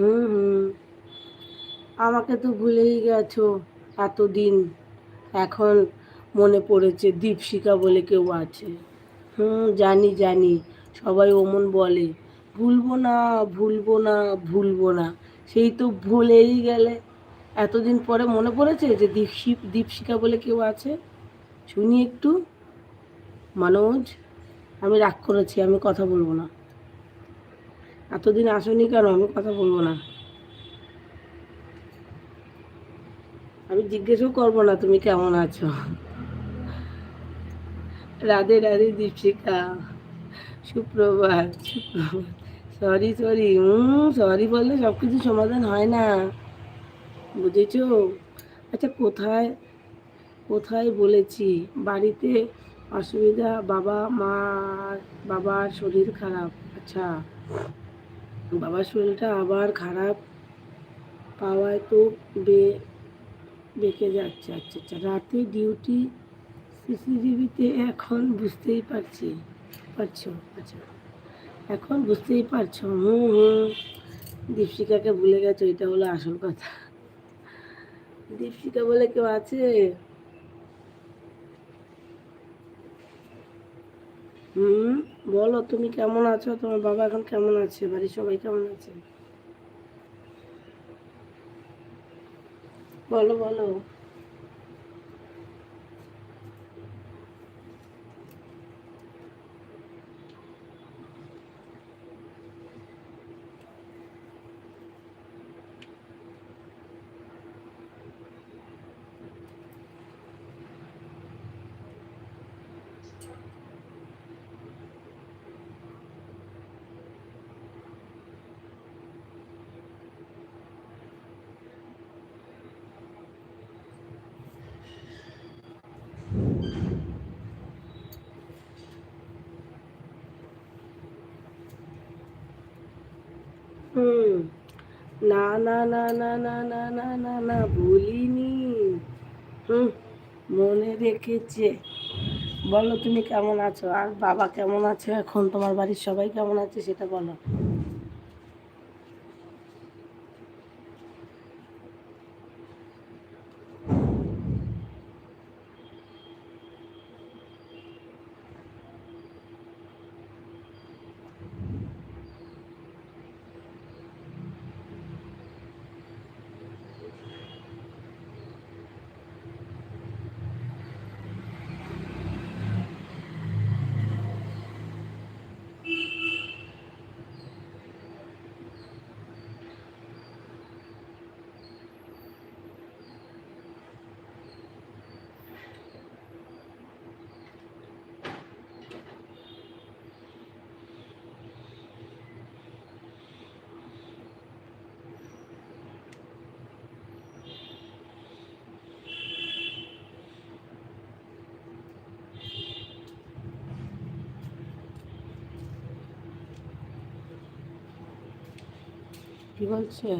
হুম হুম। আমাকে তো ভুলেই গেছো এতদিন। এখন মনে পড়েছে দীপশিকা বলে কেউ আছে। হুম, জানি জানি। সবাই ওমন বলে, ভুলবো না ভুলবো না ভুলবো না। সেই তো ভুলেই গেলে। এতদিন পরে মনে পড়েছে যে দীপশি দীপশিকা বলে কেউ আছে? শুনি একটু। মানজ, আমি রাগ করেছি, আমি কথা বলব না। এতদিন আসনি কেন? আমি কথা বলব না। আমি জিজ্ঞেসও করব না, তুমি কেমন আছো? রাধে রাধে দীপশিকা সুপ্রভাত সুপ্রভাত। সরি সরি হুম সরি বললে সব কিছু সমাধান হয় না। বুঝেছ? আচ্ছা কোথায় কোথায় বলেছি? বাড়িতে অসুবিধা, বাবা মা বাবার শরীর খারাপ। আচ্ছা। বাবার শরীরটা আবার খারাপ পাওয়ায় তো বে, বেঁকে যাচ্ছে। আচ্ছা আচ্ছা রাতে ডিউটি সিসিটিভিতে এখন বুঝতেই পারছি, পারছ? আচ্ছা এখন বুঝতেই পারছ। হুম হুম দীপশিকাকে ভুলে গেছো, এটা হলো আসল কথা। দীপশিকা বলে কেউ আছে? হুম? বলো, তুমি কেমন আছো? তোমার বাবা এখন কেমন আছে? বাড়ির সবাই কেমন আছে? বলো বলো হুম না না না না না না না না না ভুলিনি হুম, মনে রেখেছে। বলো তুমি কেমন আছো? আর বাবা কেমন আছে এখন? তোমার বাড়ির সবাই কেমন আছে সেটা বলো। কি বলছে?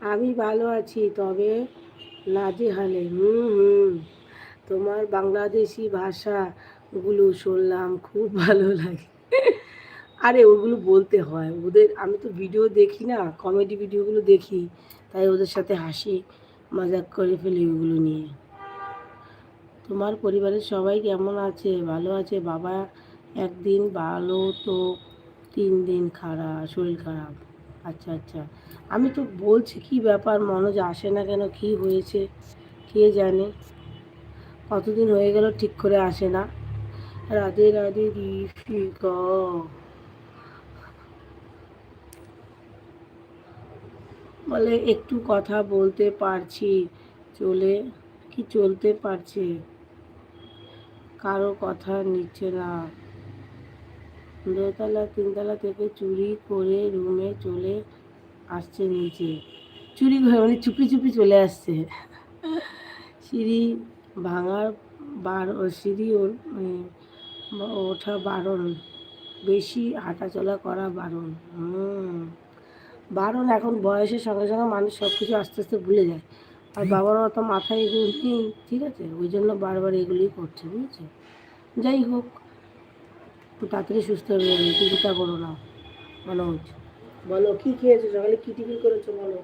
আমি ভালো আছি, তবে নাজেহালে, হুম হুম, তোমার বাংলাদেশি ভাষাগুলো শুনলাম, খুব ভালো লাগে। আরে, ওগুলো বলতে হয়। ওদের, আমি তো ভিডিও দেখি না, কমেডি ভিডিওগুলো দেখি, তাই ওদের সাথে হাসি, মজাক করে ফেলি ওগুলো নিয়ে। তোমার পরিবারের সবাই কেমন আছে? ভালো আছে? বাবা একদিন ভালো তো তিন দিন খারাপ, শরীর খারাপ। আচ্ছা আচ্ছা। আমি তো বলছি, কি ব্যাপার মনোজ, আসে না কেন? কি হয়েছে? কে জানে? কতদিন হয়ে গেল ঠিক করে আসে না? রাধে রাধে দীপিকা বলে, একটু কথা বলতে পারছি। চলে, কি চলতে পারছে? কারও কথা নিচ্ছে না। দোতলা, তিনতলা থেকে চুরি করে রুমে চলে আসছে নিচে। চুরি করে মানে চুপি চুপি চলে আসছে। সিঁড়ি ভাঙার বার সিঁড়ি মানে ওঠা বারণ। বেশি হাঁটাচলা করা বারণ। বারণ এখন বয়সের সঙ্গে সঙ্গে মানুষ সব কিছু আস্তে আস্তে ভুলে যায়। আর বাবার অত মাথায় এগুলো নেই, ঠিক আছে? ওই জন্য বারবার এগুলোই করছে, বুঝেছে? যাই হোক একটু তাড়াতাড়ি সুস্থ হয়ে যাবে চিন্তা করো না। মনোজ বলো, কি খেয়েছো? সকালে কি টিফিন করেছ বলো?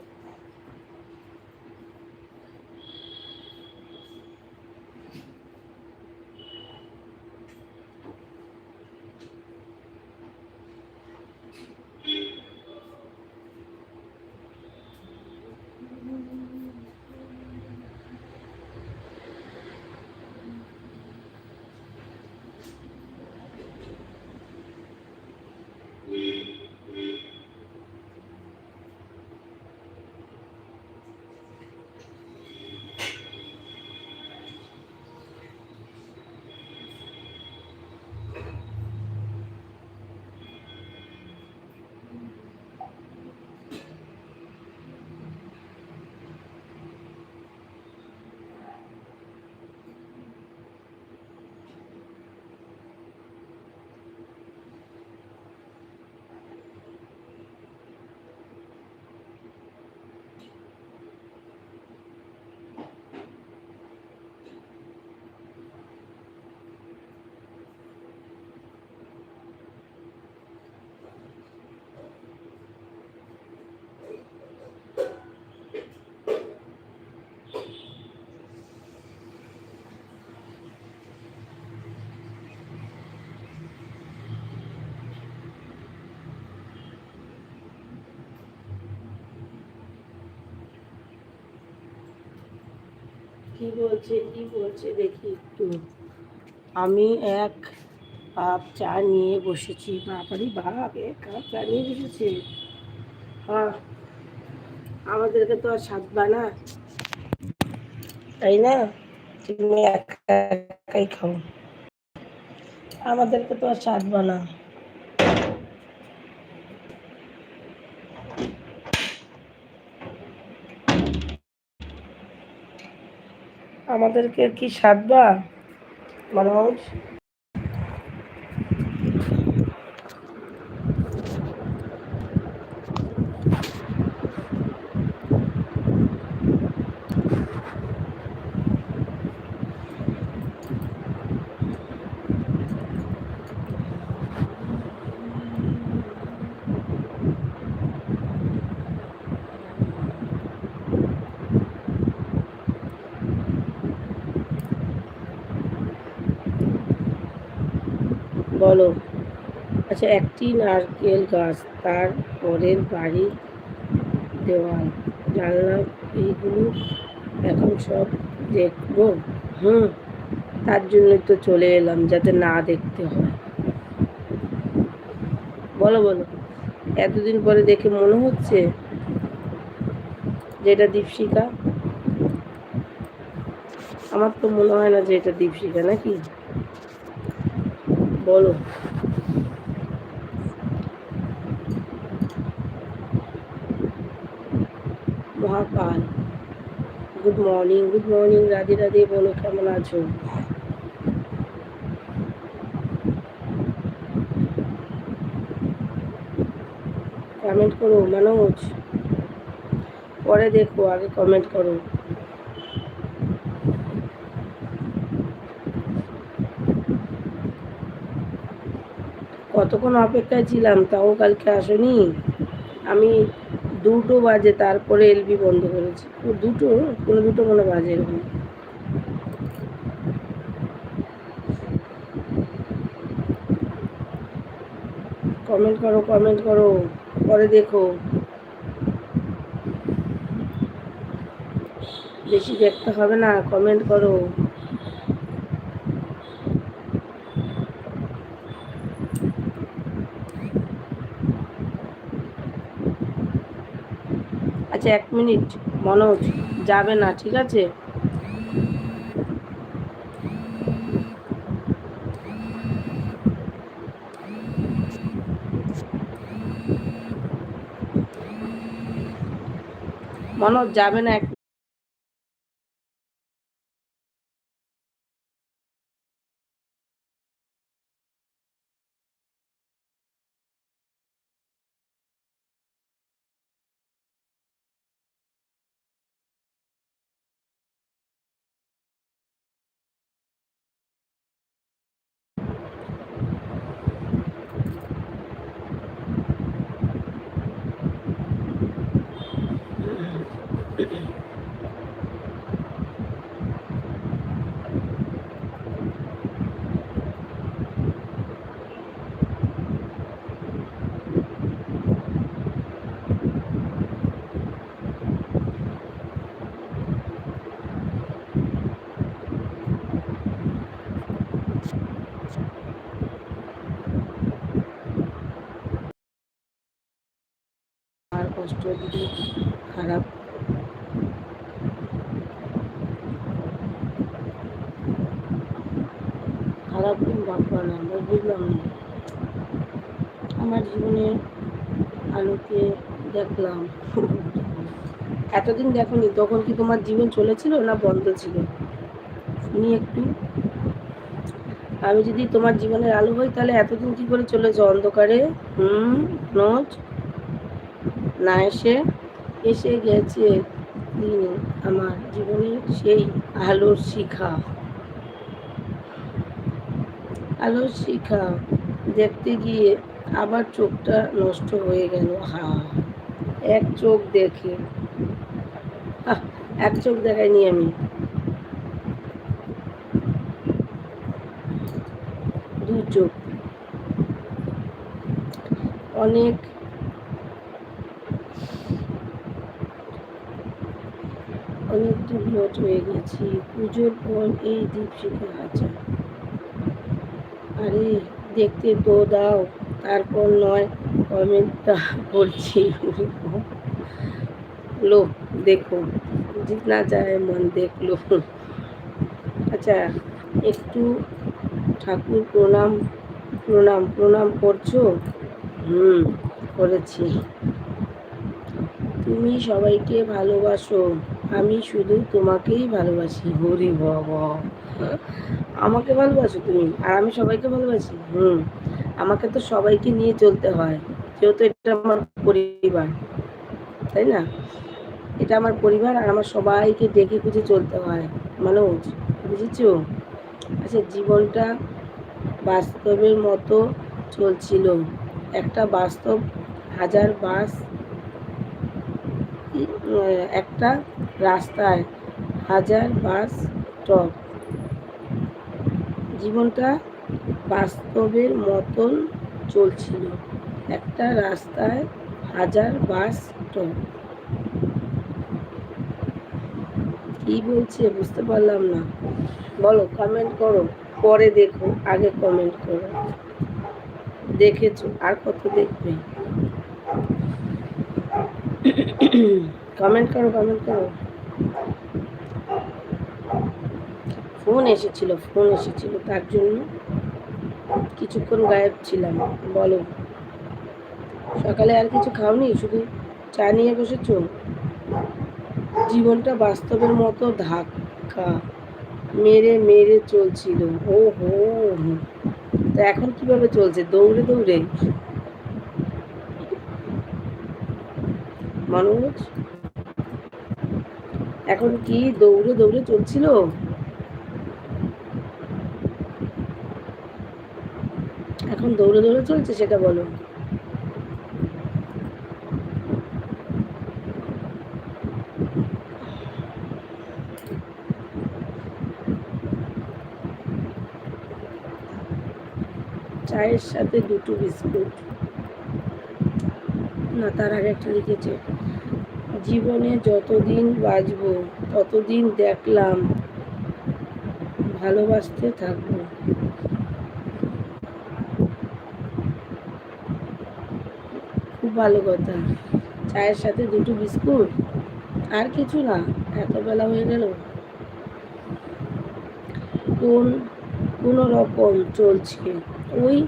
কি বলছে কি বলছে দেখি একটু। আমি এক কাপ চা নিয়ে বসেছি। বাবারি বাপ, এক কাপ চা নিয়ে বসেছে? আমাদেরকে তো আর স্বাদ না। তাই না? তুমি একা একাই খাও। আমাদেরকে তো আর স্বাদ না। আমাদেরকে কি সাধবা? মানুষ বলো। আচ্ছা একটি নারকেল গাছ তার পরের বাড়ি দেওয়াল। জানলা এইগুলো এখন সব দেখব? হুম, তার জন্যই তো চলে এলাম যাতে না দেখতে হয়। বলো বলো, এতদিন পরে দেখে মনে হচ্ছে যে এটা দীপশিকা আমার তো মনে হয় না যে এটা দীপশিকা নাকি? বলো। Mahakal good morning good morning Radhe Radhe, বলো, কেমন আছো? কমেন্ট করো মানুষ পরে দেখো, আগে কমেন্ট করো। কতক্ষণ অপেক্ষায় ছিলাম তাও কালকে আসনি। আমি দুটো বাজে তারপরে এলবি বন্ধ করেছি। দুটো? কোনো দুটো মনে বাজে এরকম। কমেন্ট করো কমেন্ট করো, পরে দেখো। বেশি দেখতে হবে না কমেন্ট করো। আচ্ছা এক মিনিট মনোজ যাবে না ঠিক আছে? মনোজ যাবে না এক কষ্ট দিলে খারাপ। খারাপ দিন ভাববা না, আমরা বুঝলাম না। আমার জীবনে আলোকে দেখলাম। এতদিন দেখোনি, তখন কি তোমার জীবন চলেছিল না বন্ধ ছিল? শুনি একটু। আমি যদি তোমার জীবনের আলো হই, তাহলে এতদিন কি করে চলেছে অন্ধকারে? হুম নোজ না এসে এসে গেছে দিন আমার জীবনে সেই আলোর শিখা। আলোর শিখা দেখতে গিয়ে আবার চোখটা নষ্ট হয়ে গেল। হা, এক চোখ দেখে। এক চোখ দেখাইনি আমি। দু চোখ। অনেক ডিভলট হয়ে গেছি। পুজোর পর এই দীপশিখা আছে আরে, দেখতে তো দাও, তারপর নয় কমেন্টটা করছি লো, দেখো, জিতনা চায় মন দেখল। আচ্ছা একটু ঠাকুর প্রণাম প্রণাম প্রণাম করছ? হুম, করেছি। তুমি সবাইকে ভালোবাসো। আমি শুধু তোমাকেই ভালোবাসি। হরি বাবা। আমাকে ভালোবাসো তুমি? আর আমি সবাইকে ভালোবাসি? হুম। আমাকে তো সবাইকে নিয়ে চলতে হয়। যেহেতু এটা আমার পরিবার, তাই না? এটা আমার পরিবার আর আমার সবাইকে ডেকে খুঁজে চলতে হয়। মানুষ বুঝেছ? আচ্ছা জীবনটা বাস্তবের মতো চলছিল। একটা বাস্তব, হাজার বাস একটা রাস্তায় হাজার বাস টপ জীবনটা বাস্তবের মতন চলছিল। একটা রাস্তায় হাজার বাস টপ কি বলছে বুঝতে পারলাম না। বলো কমেন্ট করো। পরে দেখো, আগে কমেন্ট করো। দেখেছ, আর কত দেখবে? কমেন্ট করো কমেন্ট করো। ফোন এসেছিল ফোন এসেছিল, তার জন্য কিছুক্ষণ গায়েব ছিলাম, বলো। সকালে আর কিছু খাওনি, শুধু চা নিয়ে বসেছো? জীবনটা বাস্তবের মতো ধাক্কা মেরে মেরে চলছিল ও হো তা এখন কীভাবে চলছে? দৌড়ে দৌড়ে? মানুষ এখন কি দৌড়ে দৌড়ে চলছিল? এখন দৌড়ে দৌড়ে চলছে সেটা বলো। চায়ের সাথে দুটো বিস্কুট। না, তার আগে একটা লিখেছে। জীবনে যতদিন বাঁচব, ততদিন দেখলাম ভালোবাসতে থাকব। খুব ভালো কথা। চায়ের সাথে দুটো বিস্কুট? আর কিছু না, এত বেলা হয়ে গেল। কোন, কোনো রকম চলছে। ওই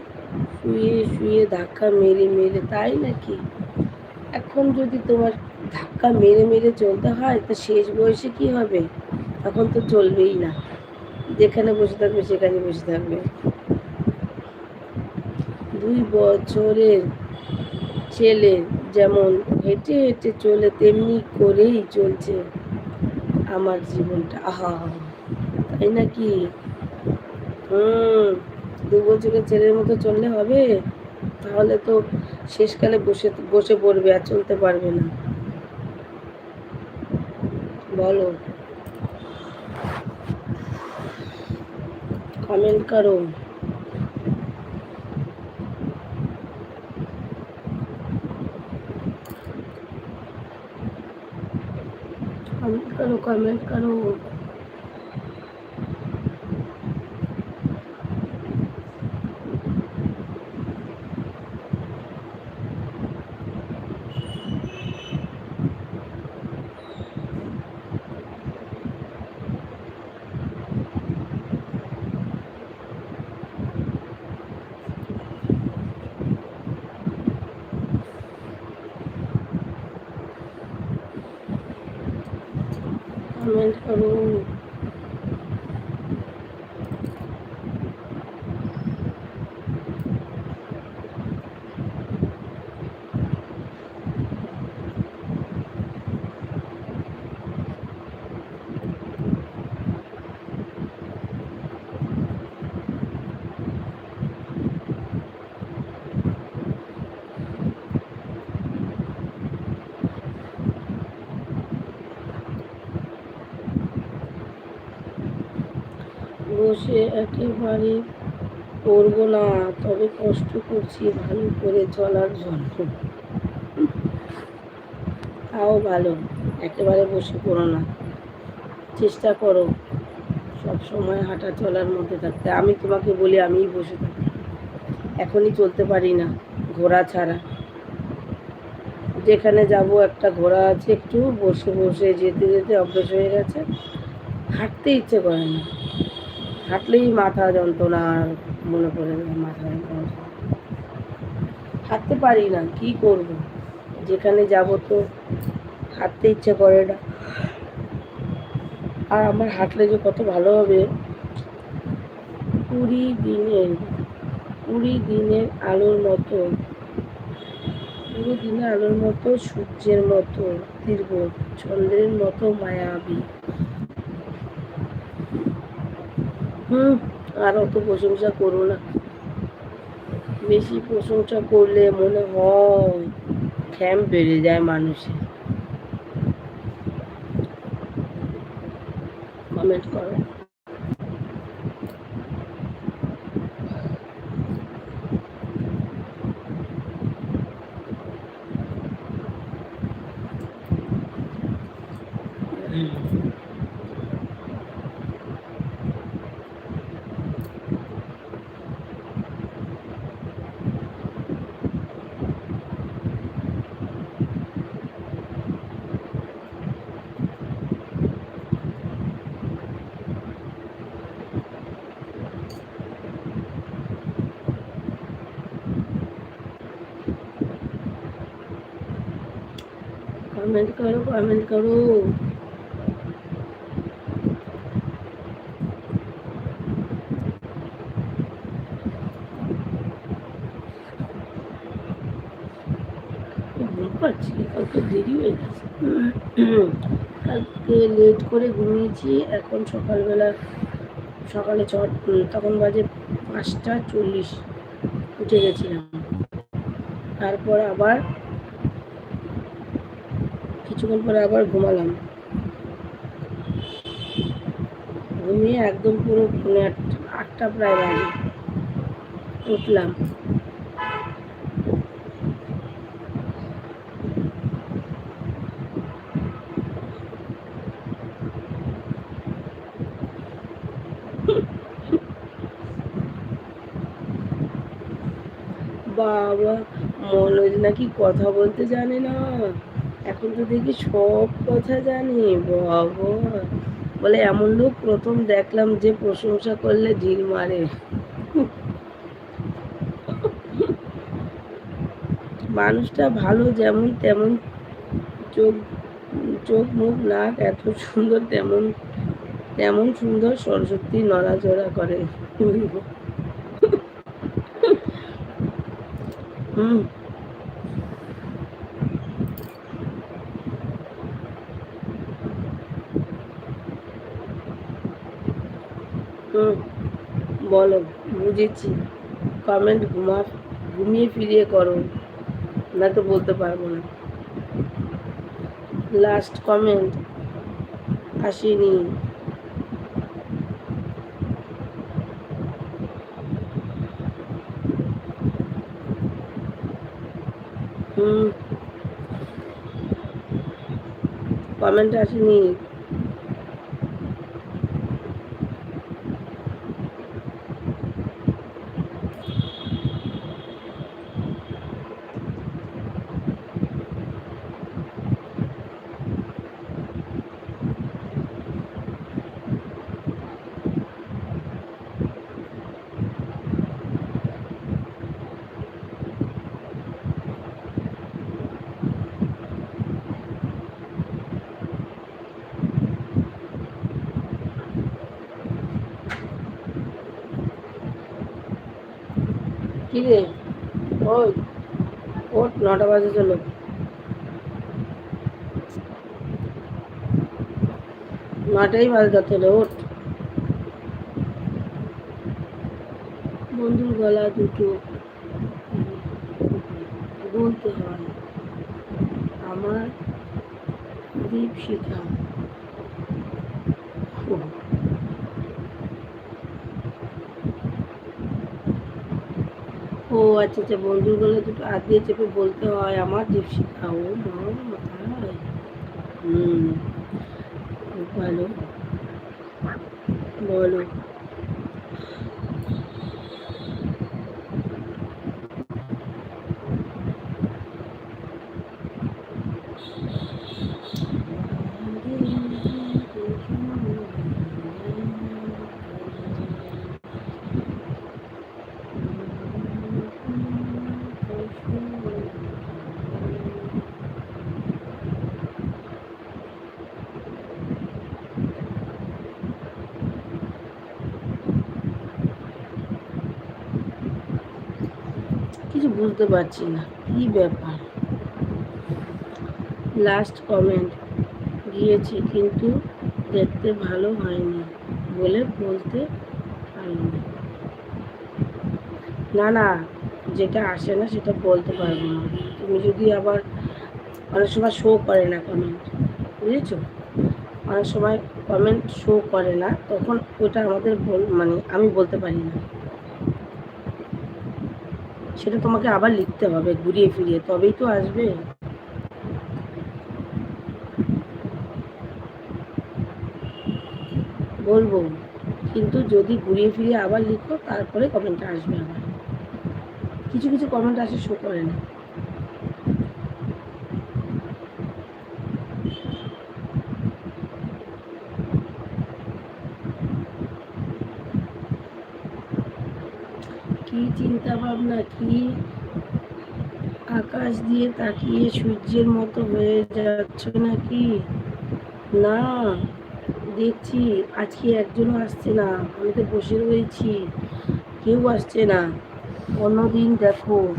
শুয়ে শুয়ে ধাক্কা মেরে মেরে, তাই নাকি? এখন যদি তোমার ধাক্কা মেরে মেরে চলতে হয়, তো শেষ বয়সে কি হবে? তখন তো চলবেই না। যেখানে বসে থাকবে সেখানে বসে থাকবে। দুই বছরের ছেলে যেমন হেঁটে হেঁটে চলে, তেমনি করেই চলছে আমার জীবনটা। আহা, তাই নাকি? হুম, দু বছরের ছেলের মতো চললে হবে? তাহলে তো শেষকালে বসে বসে পড়বে আর চলতে পারবে না। বলো কমেন্ট করো কমেন্ট करो कमेंट करो বসে একেবারে করব না, তবে কষ্ট করছি ভালো করে চলার জন্য। তাও ভালো, একেবারে বসে পড়ো না। চেষ্টা করো, সব সময় হাঁটা চলার মধ্যে থাকতে। আমি তোমাকে বলি, আমিই বসে থাকি। এখনই চলতে পারি না, ঘোড়া ছাড়া। যেখানে যাব, একটা ঘোড়া আছে, একটু বসে বসে যেতে যেতে অভ্যেস হয়ে গেছে। হাঁটতে ইচ্ছে করে না। হাঁটলেই মাথা যন্ত্রণা মনে পড়ে মাথা যন্ত্রণা। হাঁটতে পারি না, কি করব? যেখানে যাব তো হাঁটতে ইচ্ছে করে না। আর আমার হাঁটলে যে কত ভালো হবে। কুড়ি দিনের কুড়ি দিনের আলোর মতো পুরো দিনের আলোর মতো সূর্যের মতো, দীর্ঘ চন্দ্রের মতো মায়াবী। হুম, আর অত প্রশংসা করো না। বেশি প্রশংসা করলে মনে হয় খ্যাম বেড়ে যায় মানুষের। কমেন্ট করো। কমেন্ট করো কমেন্ট করো। পারছি কালকে দেরি হয়ে গেছে। কালকে লেট করে ঘুমিয়েছি, এখন সকালবেলা সকালে ছ তখন বাজে পাঁচটা চল্লিশ, উঠে গেছিলাম। তারপর আবার কিছুক্ষণ পরে আবার ঘুমালাম। ঘুমিয়ে একদম পুরো মানে আটটা প্রায় বাজে। উঠলাম। বাবা, মনোজ নাকি কথা বলতে জানে না। এখন তো দেখি সব কথা জানি, বাবা। বলে এমন লোক প্রথম দেখলাম যে প্রশংসা করলে ঢিল মারে। মানুষটা ভালো যেমন তেমন চোখ চোখ, মুখ, নাক এত সুন্দর তেমন তেমন সুন্দর সরস্বতী নড়াচড়া করে। হুম বলো বুঝেছি। কমেন্ট ঘুমা, ঘুমিয়ে ফিরিয়ে করো, না তো বলতে পারব না। লাস্ট কমেন্ট আসেনি। হুম। কমেন্ট আসেনি কি রে ওই ওট নটা বাজে চলো। নটাই বাজে যত ওট বন্ধুর গলা দুটো। বলতে হয়, আমার দীপ শিখা। ও আচ্ছা আচ্ছা বন্ধুর গলা দুটো হাত দিয়ে চেপে বলতে হয়, আমার দীপশিখা ও মা হুম, ভালো। বলো। বুঝতে পারছি না। কি ব্যাপার? লাস্ট কমেন্ট গিয়েছি কিন্তু দেখতে ভালো হয়নি বলে বলতে পারিনি। না না, যেটা আসে না সেটা বলতে পারব না। তুমি যদি আবার অনেক সময় শো করে না কমেন্ট বুঝেছ? অনেক সময় কমেন্ট শো করে না, তখন ওটা আমাদের মানে আমি বলতে পারি না। সেটা তোমাকে আবার লিখতে হবে, ঘুরিয়ে ফিরিয়ে, তবেই তো আসবে। বলব, কিন্তু যদি ঘুরিয়ে ফিরিয়ে আবার লিখো, তারপরে কমেন্টটা আসবে আবার। কিছু কিছু কমেন্ট আসে শো করে না। চিন্তা ভাবনা কি? আকাশ দিয়ে তাকিয়ে সূর্যের মতো হয়ে যাচ্ছ নাকি? না, দেখছি আজকে একজনও আসছে না। আমি তো বসে রয়েছি। কেউ আসছে না। অন্যদিন দেখো।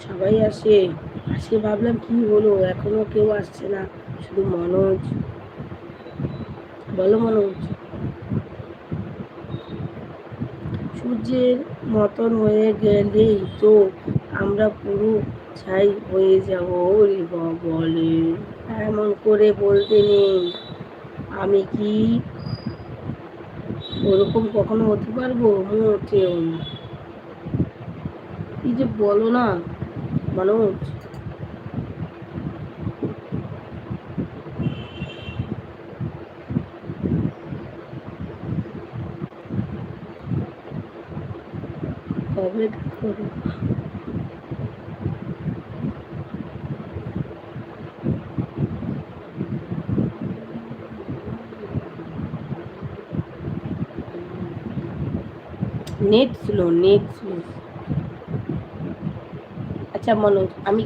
সবাই আসে। আজকে ভাবলাম কি হলো? এখনও কেউ আসছে না। শুধু মনোজ। বলো মনোজ। সূর্যের মতন হয়ে গেলেই তো আমরা পুরো ছাই হয়ে যাব ওরে বলে এমন করে বলতে নেই। আমি কি ওরকম কখনো হতে পারব? মোটেও না। কি যে বলো না মানুষ কবে করো নেট স্লো নেট স্লো। আচ্ছা মনোজ, আমি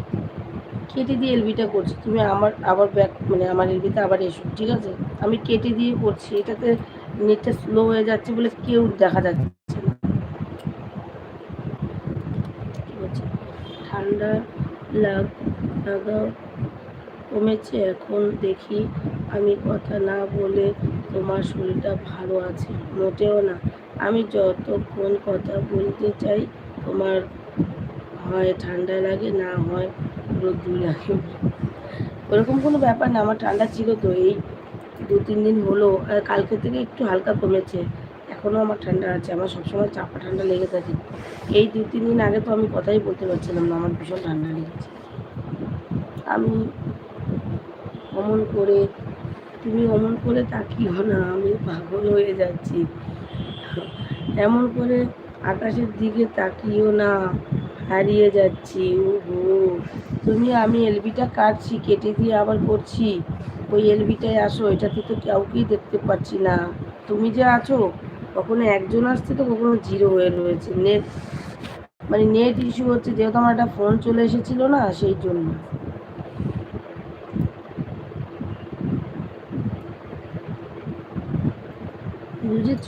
কেটে দিয়ে এলবিটা করছি, তুমি আমার, আবার ব্যাক মানে আমার এলবিতে আবার এসো, ঠিক আছে? আমি কেটে দিয়ে করছি, এটাতে নেটটা স্লো হয়ে যাচ্ছে বলে কেউ দেখা যাচ্ছে না কি বলছে? ঠান্ডা লাগ লাগা কমেছে এখন দেখি আমি কথা না বলে তোমার শরীরটা ভালো আছে। মোটেও না। আমি যতক্ষণ কথা বলতে চাই, তোমার হয় ঠান্ডা লাগে, না হয় রোদ্দুর লাগে। ওরকম কোনো ব্যাপার না, আমার ঠান্ডা ছিল তো এই দু তিন দিন হলো। কালকে থেকে একটু হালকা কমেছে। এখনও আমার ঠান্ডা আছে, আমার সবসময় চাপা ঠান্ডা লেগে থাকে। এই দু তিন দিন আগে তো আমি কথাই বলতে পারছিলাম না, আমার ভীষণ ঠান্ডা লেগেছে। আমি অমন করে, তুমি অমন করে তাকিও না, আমি পাগল হয়ে যাচ্ছি। এমন করে আকাশের দিকে তাকিও না, হারিয়ে যাচ্ছি ওহো তুমি, আমি এলবিটা কাটছি, কেটে দিয়ে আবার করছি। ওই এলবিটায় আসো, এটাতে তো কাউকেই দেখতে পাচ্ছি না। তুমি যে আছো কখনো একজন আসছে তো কখনো জিরো হয়ে রয়েছে। নেট মানে নেট ইস্যু হচ্ছে, যেহেতু আমার একটা ফোন চলে এসেছিল না, সেই জন্য। বুঝেছ?